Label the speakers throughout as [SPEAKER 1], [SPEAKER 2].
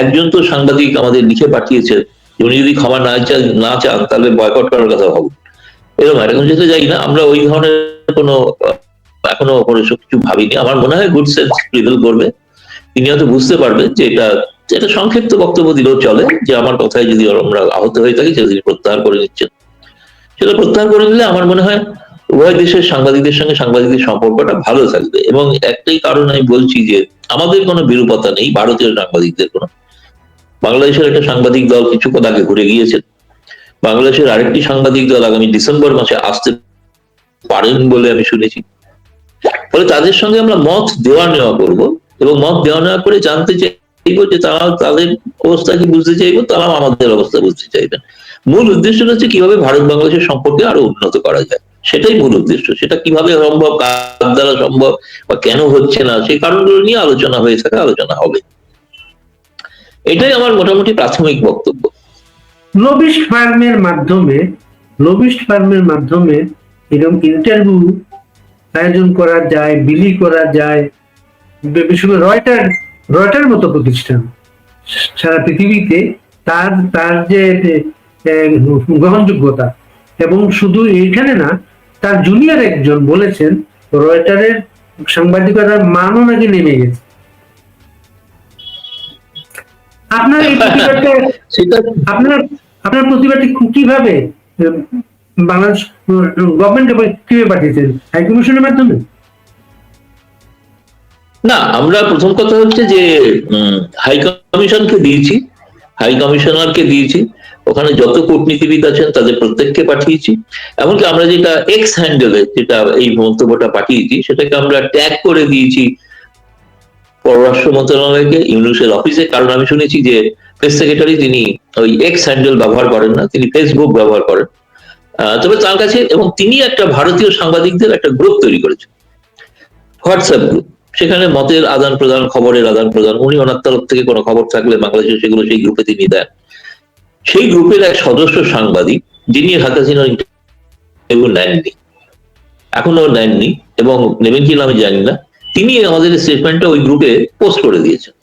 [SPEAKER 1] একজন তো সাংবাদিক আমাদের লিখে পাঠিয়েছে উনি যদি ক্ষমা না চান না চান, তাহলে বয়কট করার কথা ভাবুন। এরকম এখন যেতে যাই না, আমরা ওই ধরনের কোনো এখনও কোনো কিছু ভাবিনি। আমার মনে হয় গুড সেন্স প্রিভেল করবে। তিনি হয়তো বুঝতে পারবেন যে এটা এটা সংক্ষিপ্ত বক্তব্য দিলেও চলে, যে আমার কথায় যদি আমরা আহত হয়ে থাকি, সেটা তিনি প্রত্যাহার করে নিচ্ছেন। সেটা প্রত্যাহার করে নিলে আমার মনে হয় উভয় দেশের সাংবাদিকদের সঙ্গে সাংবাদিকদের সম্পর্কটা ভালো থাকবে। এবং একটাই কারণ আমি বলছি যে, আমাদের কোনো বিরূপতা নেই ভারতীয় সাংবাদিকদের কোনো। বাংলাদেশের একটা সাংবাদিক দল কিছুক্ষণ আগে ঘুরে গিয়েছেন বাংলাদেশের আরেকটি সাংবাদিক দল আগামী ডিসেম্বর মাসে আসতে পারেন বলে আমি শুনেছি। ফলে তাদের সঙ্গে আমরা মত দেওয়া নেওয়া করব এবং মত দেওয়া নেওয়া করে জানতে চাইব যে তারা তাদের অবস্থা কি বুঝতে চাইব, তারাও আমাদের অবস্থা বুঝতে চাইবেন মূল উদ্দেশ্যটা হচ্ছে কীভাবে ভারত বাংলাদেশের সম্পর্কে আরও উন্নত করা যায়। সেটাই মূল উদ্দেশ্য। সেটা কীভাবে সম্ভব, কার দ্বারা সম্ভব বা কেন হচ্ছে না, সেই কারণগুলো নিয়ে আলোচনা হয়ে থাকে, আলোচনা হবে। এটাই আমার মোটামুটি প্রাথমিক বক্তব্য।
[SPEAKER 2] লবিস্ট ফার্মের মাধ্যমে লবিস্ট ফার্মের মাধ্যমে এরকম ইন্টারভিউ আয়োজন করা যায়, বিলি করা যায়। বিশেষ রয়টার রয়টার মতো প্রতিষ্ঠান। সারা পৃথিবীতে তার তার যে গ্রহণযোগ্যতা এবং শুধু এইখানে না, তার জুনিয়র একজন বলেছেন রয়টারের সাংবাদিকতার মানও নাকি নেমে গেছে। আপনার এই প্রতিবাদটা আপনার আপনার প্রতিবাদটি কীভাবে বাংলাদেশ গভর্নমেন্ট কীভাবে পাঠিয়েছেন? হাই কমিশনের মাধ্যমে?
[SPEAKER 1] না আমরা প্রথম কথা হচ্ছে যে উম, হাই কমিশনকে দিয়েছি। হাই কমিশনারকে দিয়েছি। ওখানে যত কূটনীতিবিদ আছেন তাদের প্রত্যেককে পাঠিয়েছি। এমনকি আমরা যেটা এক্স হ্যান্ডেলে যেটা এই মন্তব্যটা পাঠিয়েছি সেটাকে আমরা ট্যাগ করে দিয়েছি পররাষ্ট্র মন্ত্রণালয়কে ইউনুসের অফিসে, কারণ আমি শুনেছি যে প্রেস সেক্রেটারি তিনি ওই এক্স হ্যান্ডেল ব্যবহার করেন না, তিনি ফেসবুক ব্যবহার করেন। তবে তার কাছে এবং তিনি একটা ভারতীয় সাংবাদিকদের একটা গ্রুপ তৈরি করেছেন হোয়াটসঅ্যাপ গ্রুপ সেখানে মতের আদান প্রদান, খবরের আদান প্রদান, উনি ওনার তরফ থেকে কোনো খবর থাকলে বাংলাদেশে সেগুলো সেই গ্রুপে তিনি দেন। সেই গ্রুপের এক সদস্য সাংবাদিক, যিনি হাসিনার ইন্টারভিউ নেননি, এখনও নেননি, এবং নেবেন কিনা আমি জানি না। তিনি আমাদের স্টেটমেন্টটা ওই গ্রুপে পোস্ট করে দিয়েছেন।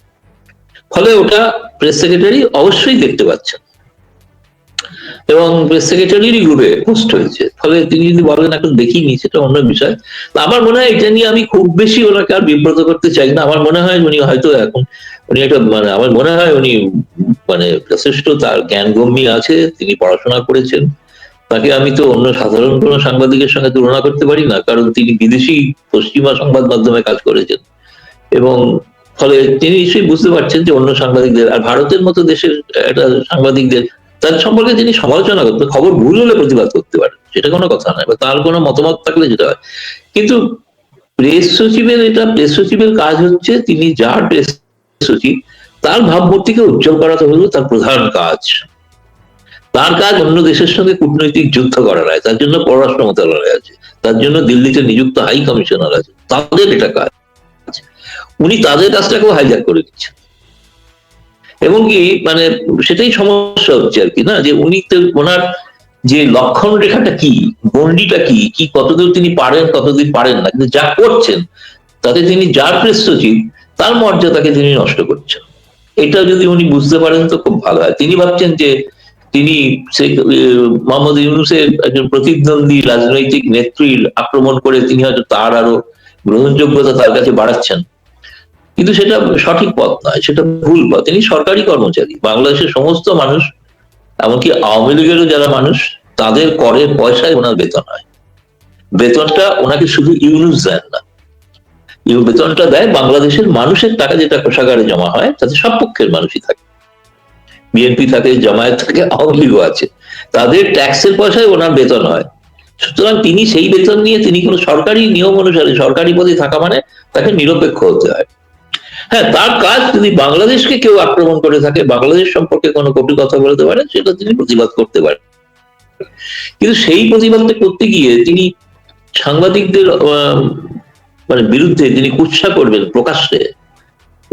[SPEAKER 1] ফলে ওটা প্রেস সেক্রেটারি অবশ্যই দেখতে পাচ্ছেন। এবং প্রেস সেক্রেটারিরই গ্রুপে পোস্ট হয়েছে। ফলে তিনি যদি বলেন এখন দেখিনি, সেটা অন্য বিষয়। আমার মনে হয় এটা নিয়ে আমি খুব বেশি ওনাকে আর বিব্রত করতে চাই না। আমার মনে হয় উনি হয়তো এখন উনি একটা মানে আমার মনে হয় উনি মানে যথেষ্ট তার জ্ঞান গম্যি আছে, তিনি পড়াশোনা করেছেন। তাকে আমি তো অন্য সাধারণ কোনো সাংবাদিকের সঙ্গে তুলনা করতে পারি না, কারণ তিনি বিদেশি পশ্চিমা সংবাদ মাধ্যমে কাজ করেছেন। এবং ফলে তিনি নিশ্চয়ই বুঝতে পারছেন যে অন্য সাংবাদিকদের, আর ভারতের মতো দেশের একটা সাংবাদিকদের, তার সম্পর্কে তিনি সমালোচনা করতে, খবর ভুল হলে প্রতিবাদ করতে পারেন, সেটা কোনো কথা নয়, বা তার কোনো মতামত থাকলে যেটা হয়। কিন্তু প্রেস সচিবের এটা, প্রেস সচিবের কাজ হচ্ছে তিনি যার প্রেস সচিব, তার ভাবমূর্তিকে উজ্জ্বল করা তো হলো তার প্রধান কাজ। তার কাজ অন্য দেশের সঙ্গে কূটনৈতিক যুদ্ধ করা নয় তার জন্য পররাষ্ট্র মন্ত্রণালয় আছে, তার জন্য দিল্লিতে নিযুক্ত হাই কমিশনার আছে, তাদের এটা কাজ। উনি তাদের কাজটাকেও হাইজ্যাক করে দিচ্ছেন এবং কি মানে সেটাই সমস্যা হচ্ছে আর কি, না? যে উনি তো ওনার যে লক্ষণ রেখাটা কি গন্ডিটা কি কি কতদূর তিনি পারেন, কতদূর পারেন না, কিন্তু যা করছেন, তাতে তিনি যার সচিব তার মর্যাদাকে তিনি নষ্ট করছেন। এটা যদি উনি বুঝতে পারেন তো খুব ভালো হয়। তিনি ভাবছেন যে তিনি মোহাম্মদ ইউনুসের একজন প্রতিদ্বন্দ্বী রাজনৈতিক নেত্রীর আক্রমণ করে তিনি হয়তো তার আরও গ্রহণযোগ্যতা তার কাছে বাড়াচ্ছেন। কিন্তু সেটা সঠিক পথ নয়, সেটা ভুল পথ। তিনি সরকারি কর্মচারী, বাংলাদেশের সমস্ত মানুষ, এমনকি আওয়ামী লীগেরও যারা মানুষ, তাদের করের পয়সায় ওনার বেতন হয়। বেতনটা ওনাকে শুধু ইউনুস দেন না। বেতনটা দেয় বাংলাদেশের মানুষের টাকা যেটা কোষাগারে জমা হয়, তাতে সব পক্ষের মানুষই থাকে। বিএনপি থাকে, জামায়াত থাকে, আওয়ামী লীগও আছে। তাদের ট্যাক্সের পয়সায় ওনার বেতন হয়। সুতরাং তিনি সেই বেতন নিয়ে তিনি কোনো সরকারি নিয়ম অনুসারে, সরকারি পদে থাকা মানে তাকে নিরপেক্ষ হতে হয়। হ্যাঁ তার কাজ যদি বাংলাদেশকে কেউ আক্রমণ করে থাকে, বাংলাদেশ সম্পর্কে কোনো কটু কথা বলতে পারে, সেটা তিনি প্রতিবাদ করতে পারেন। কিন্তু সেই প্রতিবাদটা করতে গিয়ে তিনি সাংবাদিকদের মানে বিরুদ্ধে তিনি কুৎসা করবেন প্রকাশ্যে।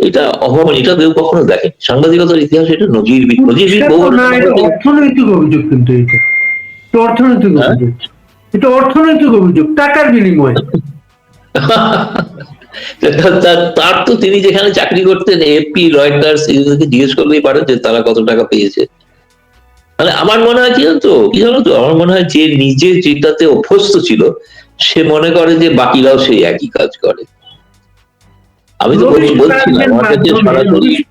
[SPEAKER 1] এটা অভাবনীয় এটা কেউ কখনো দেখেন। সাংবাদিকতার ইতিহাসে এটা নজির নজির
[SPEAKER 2] এটা তো অর্থনৈতিক অভিযোগ কিন্তু এটা। অর্থনৈতিক
[SPEAKER 1] হ্যাঁ?
[SPEAKER 2] অভিযোগ। এটা অর্থনৈতিক অভিযোগ টাকার বিনিময়ে।
[SPEAKER 1] তার তো তিনি যেখানে চাকরি করতেন এপি রয়টার্স এগুলোকে জিজ্ঞেস করলেই পারে যে তারা কত টাকা পেয়েছে। মানে আমার মনে হয় কি জানো তো কি জানো তো আমার মনে হয় যে নিজে যেটাতে অভ্যস্ত ছিল সে মনে করে যে বাকিরাও সেই একই কাজ করে। আমি তো বলছি- আমার কাছে সরাসরি?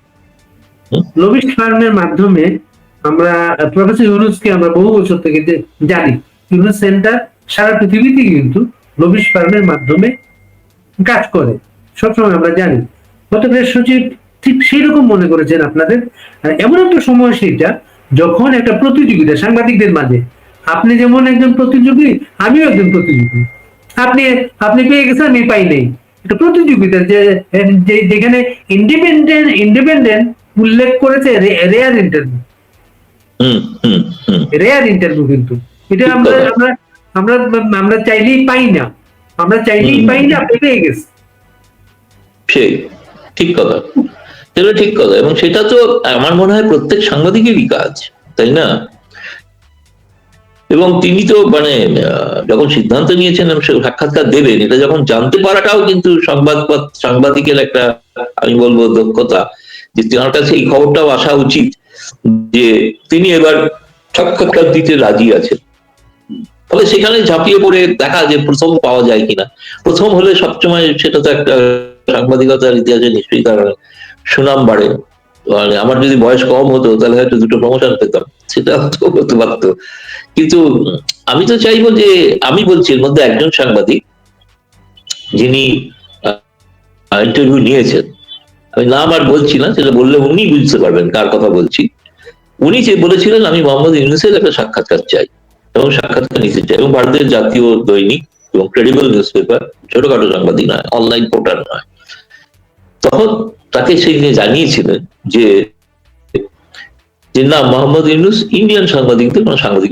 [SPEAKER 2] ফার্মের মাধ্যমে আমরা প্রফেসর ইউনুসকে আমরা বহু বছর থেকে জানি। ইউনুস সেন্টার সারা পৃথিবীতে কিন্তু লবিস্ট ফার্মের মাধ্যমে কাজ করে। সবসময় আমরা জানি। গত প্রেস সচিব ঠিক সেই রকম মনে করেছেন আপনাদের। এমন একটা সময় সেটা যখন একটা প্রতিযোগিতা সাংবাদিকদের মাঝে। আপনি যেমন একজন প্রতিযোগী আমিও একজন প্রতিযোগী। আপনি আপনি পেয়ে গেছেন আমি পাই নেই। প্রতিযোগিতা যে যেখানে ইন্ডিপেন্ডেন্ট ইন্ডিপেন্ডেন্ট উল্লেখ করেছে রেয়ার ইন্টারভিউ রেয়ার ইন্টারভিউ কিন্তু। এটা আমরা আমরা আমরা আমরা চাইলেই পাই না। আমরা চাইলেই পাই না পেয়ে গেছে।
[SPEAKER 1] সেই ঠিক কথা। সেটা ঠিক কথা। এবং সেটা তো আমার মনে হয় প্রত্যেক সাংবাদিকেরই কাজ তাই না? এবং তিনি তো মানে যখন সিদ্ধান্ত নিয়েছেন সাক্ষাৎকার দেবেন, এটা যখন জানতে পারাটাও কিন্তু সংবাদ সাংবাদিকের একটা, আমি বলব, দক্ষতা। যে তার কাছে এই খবরটাও আসা উচিত যে তিনি এবার সাক্ষাৎকার দিতে রাজি আছেন। ফলে সেখানে ঝাঁপিয়ে পড়ে দেখা যে প্রথম পাওয়া যায় কিনা। প্রথম হলে সবসময় সেটা তো একটা সাংবাদিকতার ইতিহাসে নিশ্চয়ই তার সুনাম বাড়ে। মানে আমার যদি বয়স কম হতো, তাহলে হয়তো দুটো প্রমোশন পেতাম। সেটা তো হতে পারতো। কিন্তু আমি তো চাইব যে, আমি বলছি এর মধ্যে একজন সাংবাদিক, যিনি ইন্টারভিউ নিয়েছেন। আমি নাম আর বলছি না, সেটা বললে উনি বুঝতে পারবেন কার কথা বলছি। উনি যে বলেছিলেন, আমি মোহাম্মদ ইউনুসের একটা সাক্ষাৎকার চাই, এবং সাক্ষাৎকার নিতে চাই, এবং ভারতের জাতীয় দৈনিক এবং ক্রেডিবল নিউজ পেপার ছোটখাটো সাংবাদিক নয় অনলাইন পোর্টাল নয়। তখন তাকে সেই নিয়ে জানিয়েছিলেন যে যে না, মোহাম্মদ ইউনুস ইন্ডিয়ান সাংবাদিকদের কোনো সাংবাদিক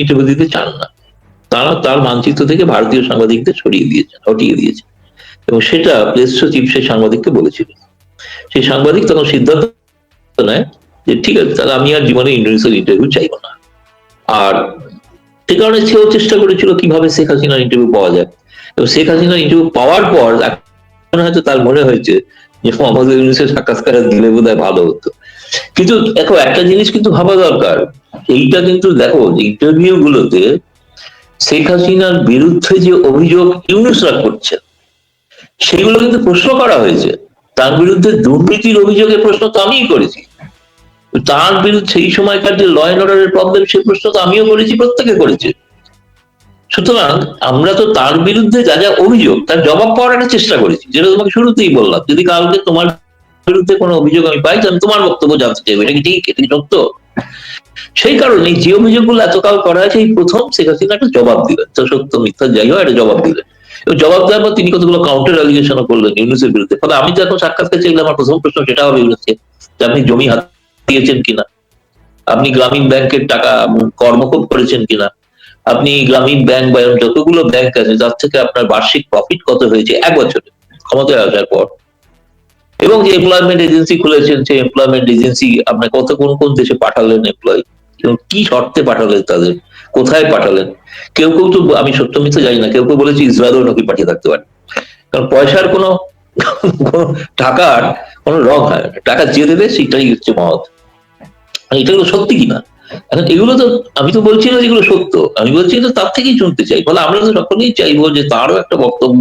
[SPEAKER 1] ইন্টারভিউ দিতে চান না। তারা তার মানচিত্র থেকে ভারতীয় সাংবাদিকদের সরিয়ে দিয়েছেন হটিয়ে দিয়েছেন এবং সেটা প্রেস সচিব সেই সাংবাদিককে বলেছিলেন। সেই সাংবাদিক তখন সিদ্ধান্ত নেয় যে, ঠিক আছে, তাহলে আমি আর জীবনে ইন্ডোনেশিয়ার ইন্টারভিউ চাইব না। আর সে কারণে সেও চেষ্টা করেছিল কীভাবে শেখ হাসিনার ইন্টারভিউ পাওয়া যায়। এবং শেখ হাসিনার ইন্টারভিউ পাওয়ার পর হয়তো তার মনে হয়েছে যে মোহাম্মদ ইউনুসের সাক্ষাৎকার দিলে বোধ ভালো হতো। কিন্তু দেখো, একটা জিনিস কিন্তু ভাবা দরকার। এইটা কিন্তু দেখো ইন্টারভিউ গুলোতে শেখ হাসিনার বিরুদ্ধে যে অভিযোগ ইউনুসরা করছেন সেগুলো কিন্তু প্রশ্ন করা হয়েছে। তার বিরুদ্ধে দুর্নীতির অভিযোগের প্রশ্ন তো আমিই করেছি। তার বিরুদ্ধে সেই সময়কার যে ল অ্যান্ড অর্ডারের প্রবলেম সে প্রশ্ন তো আমিও করেছি, প্রত্যেকে করেছে। সুতরাং আমরা তো তার বিরুদ্ধে যা যা অভিযোগ, তার জবাব পাওয়ার একটা চেষ্টা করেছি, যেটা তোমাকে শুরুতেই বললাম। যদি কালকে তোমার বিরুদ্ধে কোনো অভিযোগ আমি পাই, তাহলে তোমার বক্তব্য জানতে চাইব। এটা কি ঠিক? এটা কি সত্য? সেই কারণে যে অভিযোগগুলো এতকাল করা হয়েছে এই প্রথম শেখ হাসিনা একটা জবাব দিলেন। তো সত্য, মিথ্যা, যাই হোক, একটা জবাব দিলেন। এবং জবাব দেওয়ার পর তিনি কতগুলো কাউন্টার অ্যালিগেশনও করলেন ইউনুসের বিরুদ্ধে। ফলে আমি যখন সাক্ষাৎকার চাইলে আমার প্রথম প্রশ্ন সেটা হবে ইউনুসকে যে আপনি জমি হাতিয়েছেন কিনা? আপনি গ্রামীণ ব্যাংকের টাকা কর্মক্ষোভ করেছেন কিনা? আপনি গ্রামীণ ব্যাংক বা যতগুলো ব্যাংক আছে তার থেকে আপনার বার্ষিক প্রফিট কত হয়েছে এক বছরে, ক্ষমতায় আসার পর। এবং যে এমপ্লয়মেন্ট এজেন্সি খুলেছেন, সেই এমপ্লয়মেন্ট এজেন্সি আপনার কত, কোন কোন দেশে পাঠালেন এমপ্লয় কি শর্তে পাঠালেন তাদের? কোথায় পাঠালেন? কেউ কেউ তো, আমি সত্য মিথ্যে জানি না, কেউ কেউ বলেছে ইসরায়েলও নাকি পাঠিয়ে থাকতে পারে। কারণ পয়সার কোনো টাকার কোনো রং হয়। টাকা যে দেবে সেটাই হচ্ছে মহৎ। এটা সত্যি কিনা? এখন এগুলো তো আমি তো বলছি না যে এগুলো সত্য। আমি বলছি তো তার থেকেই শুনতে চাই। ফলে আমরা তো সকলেই চাইব যে তারও একটা বক্তব্য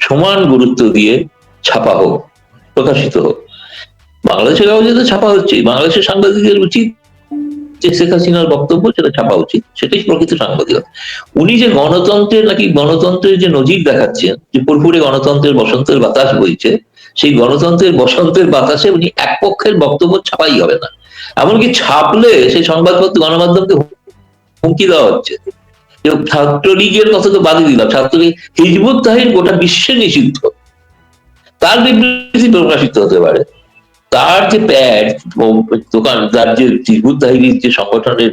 [SPEAKER 1] সমান গুরুত্ব দিয়ে ছাপা হোক, প্রকাশিত হোক। বাংলাদেশের কাগজে তো ছাপা হচ্ছে বাংলাদেশের সাংবাদিকদের উচিত যে শেখ হাসিনার বক্তব্য সেটা ছাপা উচিত। সেটাই প্রকৃত সাংবাদিকতা। উনি যে গণতন্ত্রের নাকি গণতন্ত্রের যে নজির দেখাচ্ছেন, যে পুরপুরে গণতন্ত্রের বসন্তের বাতাস বইছে, সেই গণতন্ত্রের বসন্তের বাতাসে উনি এক পক্ষের বক্তব্য ছাপাই হবে না। এমনকি ছাপলে সেই সংবাদপত্র গণমাধ্যমকে হুমকি দেওয়া হচ্ছে। ছাত্রলীগের কথা তো বাদই দিলাম, ছাত্রলীগ হিজবুত তাহির গোটা বিশ্বে নিষিদ্ধ। তার বিবৃতি প্রকাশিত হতে পারে। তার যে প্যাড দোকান, তার যে হিজবুত তাহিরির যে সংগঠনের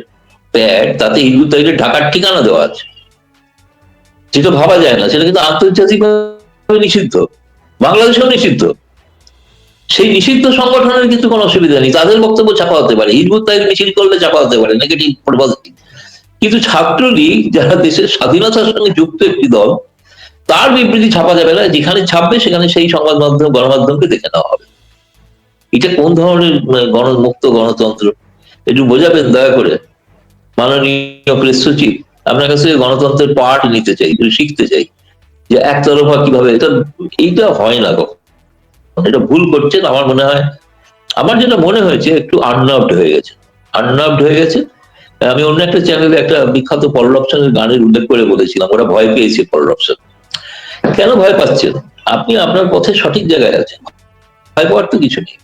[SPEAKER 1] প্যাড, তাতে হিজবুত তাহিরের ঢাকার ঠিকানা দেওয়া আছে। যেটা ভাবা যায় না, সেটা কিন্তু আন্তর্জাতিকভাবে নিষিদ্ধ। বাংলাদেশেও নিষিদ্ধ। সেই নিষিদ্ধ সংগঠনের কিন্তু কোনো অসুবিধা নেই। তাদের বক্তব্য চাপা হতে পারে। হিজবুত তাই মিছিল করলে চাপা হতে পারে নেগেটিভ কিন্তু ছাত্রলীগ যারা দেশের স্বাধীনতার সঙ্গে যুক্ত একটি দল তার বিবৃতি ছাপা যাবে না। যেখানে ছাপবে সেখানে সেই সংবাদ মাধ্যম গণমাধ্যমকে দেখে নেওয়া হবে। এটা কোন ধরনের আহ, গণ মুক্ত গণতন্ত্র? একটু বোঝাবেন দয়া করে। মাননীয় প্রেস সচিব আপনার কাছে গণতন্ত্রের পাঠ নিতে চাই শিখতে চাই যে একতরফা কীভাবে এটা এইটা হয় না কখনো। এটা ভুল করছেন আমার মনে হয়। আমার যেটা মনে হয়েছে, একটু আননার্ভড হয়ে গেছে। আননার্ভড হয়ে গেছে। আমি অন্য একটা চ্যানেলে একটা বিখ্যাত পল্লবসনের গানের উল্লেখ করে বলেছিলাম, ওরা ভয় পেয়েছে পল্লবসন কেন ভয় পাচ্ছেন আপনি আপনার পথে সঠিক জায়গায় আছেন। ভয় পাওয়ার তো কিছু নেই।